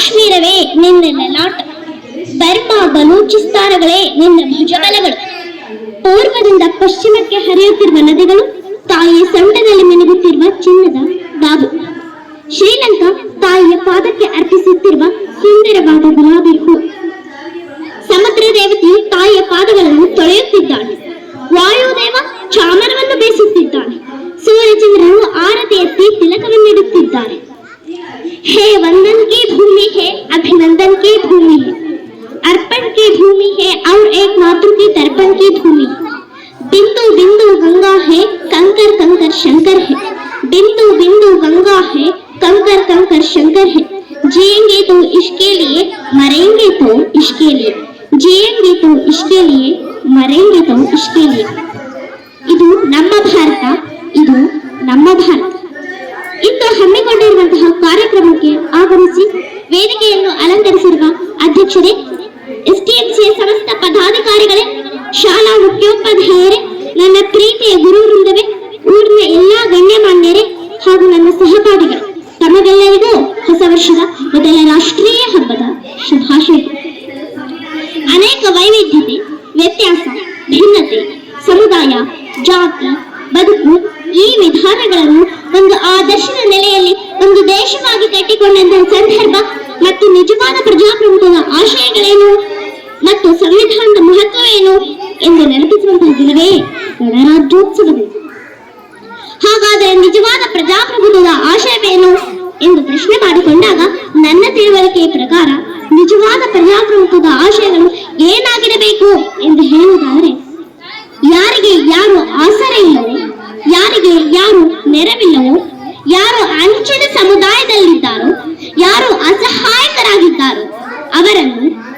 ಕಾಶ್ಮೀರವೇ ನಿನ್ನ ಲಲಾಟ ಬರ್ಮಾ ಬಲೂಚಿಸ್ತಾನಗಳೇ ನಿನ್ನ ಭುಜಬಲಗಳು. ಪೂರ್ವದಿಂದ ಪಶ್ಚಿಮಕ್ಕೆ ಹರಿಯುತ್ತಿರುವ ನದಿಗಳು, ತಾಯಿಯ ಸೊಂಟದಲ್ಲಿ ಮಿನುಗುತ್ತಿರುವ ಚಿನ್ನದ ಬಾಬು. ಶ್ರೀಲಂಕಾ ತಾಯಿಯ ಪಾದಕ್ಕೆ ಅರ್ಪಿಸುತ್ತಿರುವ ಸುಂದರವಾದ ಗುಲಾಬಿ ಹೂ. ಸಮುದ್ರ ದೇವತೆಯು ತಾಯಿಯ ಪಾದಗಳನ್ನು ತೊಳೆಯುತ್ತಿದ್ದಾನೆ ವಾಯುದೇವ ಚಾಮರವನ್ನು ಬೇಸುತ್ತಿದ್ದಾನೆ ಸೂರ್ಯಚಂದ್ರನು ಆರತಿ ಎತ್ತಿ ತಿಲಕವನ್ನಿಡುತ್ತಿದ್ದಾರೆ. हे वंदन की भूमि है अभिनंदन की भूमि है अर्पण की भूमि है और एक मातृ की तर्पण की भूमि है बिंदु बिंदु गंगा है कंकर कंकर शंकर है बिंदु बिंदु गंगा है कंकर कंकर शंकर है जिएंगे तो इसके लिए मरेंगे तो इसके लिए जिएंगे तो इसके लिए मरेंगे तो इसके लिए ಇದು ನಮ್ಮ ಭಾರತ ಇದು ನಮ್ಮ ಭಾರತ ಇಂದು ಹಮ್ಮಿಕೊಂಡಿರುವಂತಹ ಕಾರ್ಯಕ್ರಮಕ್ಕೆ ಆಗಮಿಸಿ ವೇದಿಕೆಯನ್ನು ಅಲಂಕರಿಸಿರುವ ಅಧ್ಯಕ್ಷರೇ ಎಸ್ಟಿಎಂಸಿಯ ಸಮಸ್ತ ಪದಾಧಿಕಾರಿಗಳೇ, ಶಾಲಾ ಮುಖ್ಯೋಪಾಧ್ಯಾಯರೇ, ನನ್ನ ಪ್ರೀತಿಯ ಗುರು ವೃಂದವೇ ಊರಿನ ಎಲ್ಲಾ ಗಣ್ಯಮಾನ್ಯರೇ ಹಾಗೂ ನನ್ನ ಸಹಪಾಠಿಗಳು. ತಮಗೆಲ್ಲರಿಗೂ ಹೊಸ ವರ್ಷದ ಮೊದಲ ರಾಷ್ಟ್ರೀಯ ಹಬ್ಬದ ಶುಭಾಶಯ. ಅನೇಕ ವೈವಿಧ್ಯತೆ, ವ್ಯತ್ಯಾಸ, ಭಿನ್ನತೆ, ಸಮುದಾಯ, ಜಾತಿ, ಬದುಕು ಈ ವಿಧಾನಗಳನ್ನು ಒಂದು ಆದರ್ಶದ ನೆಲೆಯಲ್ಲಿ ಒಂದು ದೇಶವಾಗಿ ಕಟ್ಟಿಕೊಂಡಂತಹ ಸಂದರ್ಭ ಮತ್ತು ನಿಜವಾದ ಪ್ರಜಾಪ್ರಭುತ್ವದ ಆಶಯಗಳೇನು ಮತ್ತು ಸಂವಿಧಾನದ ಮಹತ್ವವೇನು ಎಂದು ನೆನಪಿಸುವಂತಹ ದಿನವೇ ಗಣರಾಜ್ಯೋತ್ಸವ ದಿನ ಹಾಗಾದರೆ ನಿಜವಾದ ಪ್ರಜಾಪ್ರಭುತ್ವದ ಆಶಯವೇನು ಎಂದು ಪ್ರಶ್ನೆ ಮಾಡಿಕೊಂಡಾಗ ನನ್ನ ತಿಳುವಳಿಕೆಯ ಪ್ರಕಾರ ನಿಜವಾದ ಪ್ರಜಾಪ್ರಭುತ್ವದ ಆಶಯಗಳು ಏನಾಗಿರಬೇಕು ಎಂದು ಹೇಳುವುದಾದರೆ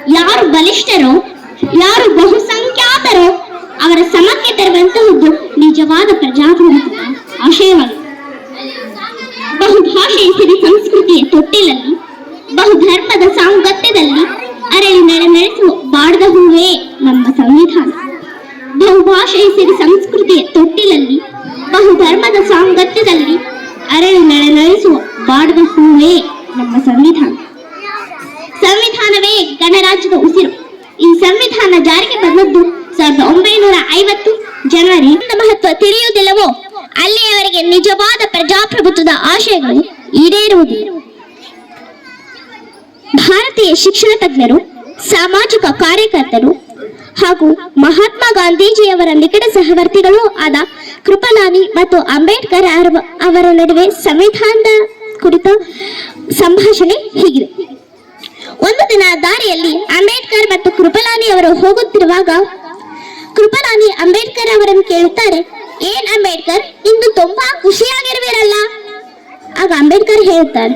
ಯಾರು ಬಲಿಷ್ಠರೋ, ಯಾರು ಬಹುಸಂಖ್ಯಾತರೋ, ಅವರ ಸಮಕ್ಕೆ ತರುವಂತಹದ್ದು ನಿಜವಾದ ಪ್ರಜಾಪ್ರಭುತ್ವ, ಆಶಯವಾಗಿದೆ. ಬಹುಭಾಷೆಯ ಸಿರಿ ಸಂಸ್ಕೃತಿಯ ತೊಟ್ಟಿಲಲ್ಲಿ, ಬಹುಧರ್ಮದ ಸಾಂಗತ್ಯದಲ್ಲಿ ಅರಳಿ ನಡೆ ನಡೆಸುವ ಬಾಡದ ಹೂವೇ ನಮ್ಮ ಸಂವಿಧಾನ. ಬಹುಭಾಷೆಯ ಸಿರಿ ಸಂಸ್ಕೃತಿಯ ತೊಟ್ಟಿಲಲ್ಲಿ, ಬಹುಧರ್ಮದ ಸಾಂಗತ್ಯದಲ್ಲಿ ಅರಳಿ ನಡೆ ನಡೆಸುವ ಬಾಡದ ಹೂವೇ ನಮ್ಮ ಸಂವಿಧಾನ. ಸಂವಿಧಾನವೇ ಗಣರಾಜ್ಯದ ಉಸಿರು. ಈ ಸಂವಿಧಾನ ಜಾರಿಗೆ ಬಂದದ್ದು ಸಾವಿರದ ಒಂಬೈನೂರ ಐವತ್ತು ಜನವರಿ ಮಹತ್ವ ತಿಳಿಯುವುದಿಲ್ಲವೋ? ಅಲ್ಲಿಯವರೆಗೆ ನಿಜವಾದ ಪ್ರಜಾಪ್ರಭುತ್ವದ ಆಶಯಗಳು ಈಡೇರುವುದಿಲ್ಲ ಭಾರತೀಯ ಶಿಕ್ಷಣ ತಜ್ಞರು, ಸಾಮಾಜಿಕ ಕಾರ್ಯಕರ್ತರು ಹಾಗೂ ಮಹಾತ್ಮ ಗಾಂಧೀಜಿಯವರ ನಿಕಟ ಸಹವರ್ತಿಗಳು ಆದ ಕೃಪಲಾನಿ ಮತ್ತು ಅಂಬೇಡ್ಕರ್ ಅವರ ನಡುವೆ ಸಂವಿಧಾನದ ಕುರಿತ ಸಂಭಾಷಣೆ ಹೀಗಿದೆ. ಒಂದು ದಿನ ದಾರಿಯಲ್ಲಿ ಅಂಬೇಡ್ಕರ್ ಮತ್ತು ಕೃಪಲಾನಿ ಅವರು ಹೋಗುತ್ತಿರುವಾಗ ಕೃಪಲಾನಿ ಅಂಬೇಡ್ಕರ್ ಅವರನ್ನು ಕೇಳುತ್ತಾರೆ, ಏನ್ ಅಂಬೇಡ್ಕರ್, ಇಂದು ತುಂಬಾ ಖುಷಿಯಾಗಿರುವಿರಲ್ಲ? ಆಗ ಅಂಬೇಡ್ಕರ್ ಹೇಳುತ್ತಾರೆ,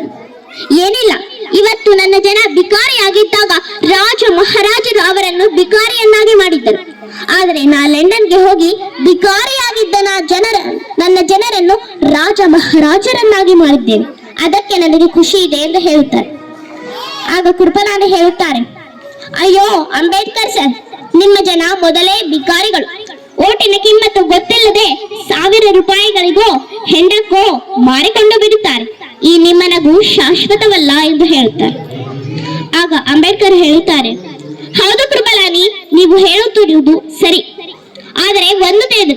ಏನಿಲ್ಲ, ಇವತ್ತು ನನ್ನ ಜನ ಬಿಕಾರಿಯಾಗಿದ್ದಾಗ ರಾಜ ಮಹಾರಾಜರು ಅವರನ್ನು ಬಿಕಾರಿಯನ್ನಾಗಿ ಮಾಡಿದ್ದರು. ಆದರೆ ನಾ ಲಂಡನ್ಗೆ ಹೋಗಿ ಬಿಕಾರಿಯಾಗಿದ್ದ ನಾ ಜನರ, ನನ್ನ ಜನರನ್ನು ರಾಜ ಮಹಾರಾಜರನ್ನಾಗಿ ಮಾಡಿದ್ದೇನೆ. ಅದಕ್ಕೆ ನನಗೆ ಖುಷಿ ಇದೆ ಎಂದು ಹೇಳುತ್ತಾರೆ. ಆಗ ಕೃಪನಾದ ಹೇಳುತ್ತಾರೆ. ಅಯ್ಯೋ, ಅಂಬೇಡ್ಕರ್ ಸರ್, ನಿಮ್ಮ ಜನ ಮೊದಲೇ ಬಿಕಾರಿಗಳು. ಓಟಿನ ಕಿಮ್ಮತ್ತು ಗೊತ್ತಿಲ್ಲದೆ ಸಾವಿರ ರೂಪಾಯಿಗಳಿಗೋ ಹೆಂಡಕ್ಕೋ ಮಾರಿಕೊಂಡು ಬಿಡುತ್ತಾರೆ. ಈ ನಿಮ್ಮ ನಗು ಶಾಶ್ವತವಲ್ಲ ಎಂದು ಹೇಳುತ್ತಾರೆ. ಆಗ ಅಂಬೇಡ್ಕರ್ ಹೇಳುತ್ತಾರೆ, ಹೌದು ಕೃಪಲಾನಿ, ನೀವು ಹೇಳುತ್ತಿರುವುದು ಸರಿ. ಆದರೆ ಒಂದು ತಿಳಿದು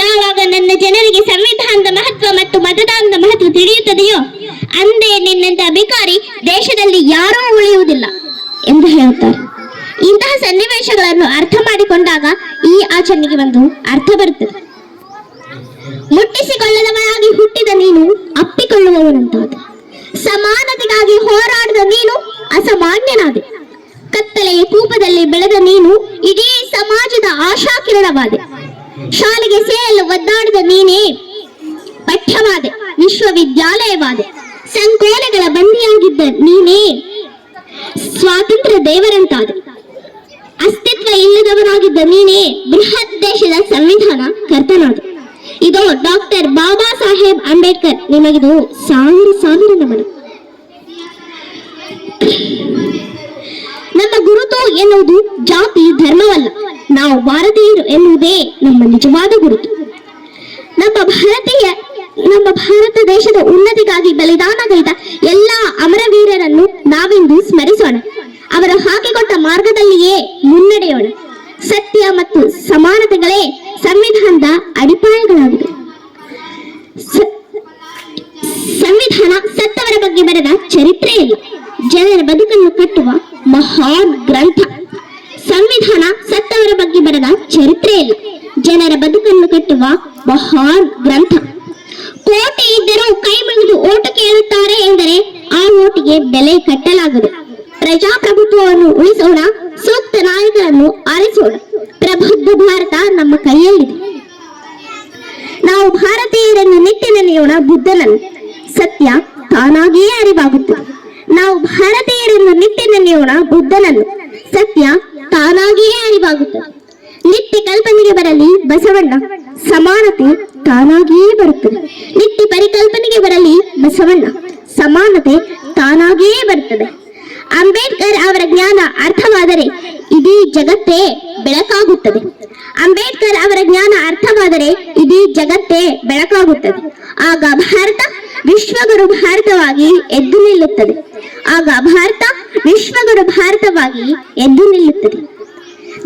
ಯಾವಾಗ ನನ್ನ ಜನರಿಗೆ ಸಂವಿಧಾನದ ಮಹತ್ವ ಮತ್ತು ಮತದಾನದ ಮಹತ್ವ ತಿಳಿಯುತ್ತದೆಯೋ ಅಂದೇ ನಿನ್ನಂತ ಅಧಿಕಾರಿ ದೇಶದಲ್ಲಿ ಯಾರೂ ಉಳಿಯುವುದಿಲ್ಲ ಎಂದು ಹೇಳುತ್ತಾರೆ. ಇಂತಹ ಸನ್ನಿವೇಶಗಳನ್ನು ಅರ್ಥ ಮಾಡಿಕೊಂಡಾಗ ಈ ಆಚರಣೆಗೆ ಒಂದು ಅರ್ಥ ಬರುತ್ತದೆ. ಮುಟ್ಟಿಸಿಕೊಳ್ಳದವನಾಗಿ ಹುಟ್ಟಿದ ನೀನು ಅಪ್ಪಿಕೊಳ್ಳುವವನಂತಾದ. ಸಮಾನತೆಗಾಗಿ ಹೋರಾಡಿದ ನೀನು ಅಸಾಮಾನ್ಯನಾದೆ. ಕತ್ತಲೆಯ ಕೂಪದಲ್ಲಿ ಬೆಳೆದ ನೀನು ಇಡೀ ಸಮಾಜದ ಆಶಾಕಿರಣವಾದೆ. ಶಾಲೆಗೆ ಸೇರಲು ಒದ್ದಾಡಿದ ನೀನೇ ಪಠ್ಯವಾದೆ, ವಿಶ್ವವಿದ್ಯಾಲಯವಾದೆ. ಸಂಕೋಲೆಗಳ ಬಂದಿಯಾಗಿದ್ದ ನೀನೇ ಸ್ವಾತಂತ್ರ್ಯ ದೇವರಂತಾದ ಅಸ್ತಿತ್ವ ಇಲ್ಲದವರಾಗಿದ್ದ ನೀನೇ ಬೃಹತ್ ದೇಶದ ಸಂವಿಧಾನ ಕರ್ತನಾದ. ಇದು ಡಾಕ್ಟರ್ ಬಾಬಾ ಸಾಹೇಬ್ ಅಂಬೇಡ್ಕರ್, ನಿಮಗಿದು ಸಾವಿರ ಸಾವಿರ ನಮನ. ನಮ್ಮ ಗುರುತು ಎನ್ನುವುದು ಜಾತಿ ಧರ್ಮವಲ್ಲ, ನಾವು ಭಾರತೀಯರು ಎನ್ನುವುದೇ ನಮ್ಮ ನಿಜವಾದ ಗುರುತು. ನಮ್ಮ ಭಾರತೀಯ ನಮ್ಮ ಭಾರತ ದೇಶದ ಉನ್ನತಿಗಾಗಿ ಬಲಿದಾನಗೈದ ಎಲ್ಲಾ ಅಮರವೀರರನ್ನು ನಾವಿಂದು ಸ್ಮರಿಸೋಣ. ಅವರು ಹಾಕಿಕೊಟ್ಟ ಮಾರ್ಗದಲ್ಲಿಯೇ ಮುನ್ನಡೆಯೋಣ. ಸತ್ಯ ಮತ್ತು ಸಮಾನತೆಗಳೇ ಸಂವಿಧಾನದ ಅಡಿಪಾಯಗಳಾಗಿವೆ. ಸ- ಸಂವಿಧಾನ ಸತ್ತವರ ಬಗ್ಗೆ ಬರೆದ ಚರಿತ್ರೆಯಲ್ಲಿ ಜನರ ಬದುಕನ್ನು ಕಟ್ಟುವ ಮಹಾನ್ ಗ್ರಂಥ. ಸಂವಿಧಾನ ಸತ್ತವರ ಬಗ್ಗೆ ಬರೆದ ಚರಿತ್ರೆಯಲ್ಲಿ ಜನರ ಬದುಕನ್ನು ಕಟ್ಟುವ ಮಹಾನ್ ಗ್ರಂಥ. ಕೋಟೆ ಇದ್ದರೂ ಕೈ ಮುಗಿದು ಓಟ ಕೇಳುತ್ತಾರೆ ಎಂದರೆ ಆ ಓಟಿಗೆ ಬೆಲೆ ಕಟ್ಟಲಾಗದು. ಪ್ರಜಾಪ್ರಭುತ್ವವನ್ನು ಉಳಿಸೋಣ, ಸೂಕ್ತ ನಾಯಕರನ್ನು ಆರಿಸೋಣ ಪ್ರಬುದ್ಧ ಭಾರತ ನಮ್ಮ ಕೈಯಲ್ಲಿದೆ. ನಾವು ಭಾರತೀಯರನ್ನು ನಿಟ್ಟಿನಲ್ಲಿಯೋಣ ಬುದ್ಧನನ್ನು. ಸತ್ಯ ತಾನಾಗಿಯೇ ಅರಿವಾಗುತ್ತದೆ. ನಾವು ಭಾರತೀಯರನ್ನು ನಿಟ್ಟಿನಲ್ಲಿಯೋಣ ಬುದ್ಧನನ್ನು. ಸತ್ಯ ತಾನಾಗಿಯೇ ಅರಿವಾಗುತ್ತದೆ. ನಿತ್ಯ ಕಲ್ಪನೆಗೆ ಬರಲಿ ಬಸವಣ್ಣ. ಸಮಾನತೆ ತಾನಾಗಿಯೇ ಬರುತ್ತದೆ. ನಿತ್ಯ ಪರಿಕಲ್ಪನೆಗೆ ಬರಲಿ ಬಸವಣ್ಣ. ಸಮಾನತೆ ತಾನಾಗಿಯೇ ಬರುತ್ತದೆ. ಅಂಬೇಡ್ಕರ್ ಅವರ ಜ್ಞಾನ ಅರ್ಥವಾದರೆ ಇಡೀ ಜಗತ್ತೇ ಬೆಳಕಾಗುತ್ತದೆ. ಅಂಬೇಡ್ಕರ್ ಅವರ ಜ್ಞಾನ ಅರ್ಥವಾದರೆ ಇಡೀ ಜಗತ್ತೇ ಬೆಳಕಾಗುತ್ತದೆ. ಆಗ ಭಾರತ ವಿಶ್ವಗುರು ಭಾರತವಾಗಿ ಎದ್ದು ನಿಲ್ಲುತ್ತದೆ. ಆಗ ಭಾರತ ವಿಶ್ವಗುರು ಭಾರತವಾಗಿ ಎದ್ದು ನಿಲ್ಲುತ್ತದೆ.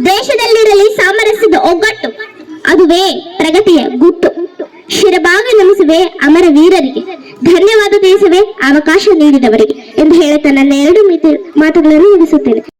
ದೇಶದಲ್ಲಿರಲಿ ಸಾಮರಸ್ಯದ ಒಗ್ಗಟ್ಟು ಅದುವೇ ಪ್ರಗತಿಯ ಗುಟ್ಟು. ಶಿರಭಾಗ ನಮಿಸುವೆ ಅಮರ ವೀರರಿಗೆ. ಧನ್ಯವಾದ ತಿಳಿಸುವೆ ಅವಕಾಶ ನೀಡಿದವರಿಗೆ. ಎಂದು ಹೇಳುತ್ತಾ ನನ್ನ ಎರಡು ಮಿತಿ ಮಾತುಗಳನ್ನು ಮುಗಿಸುತ್ತೇನೆ.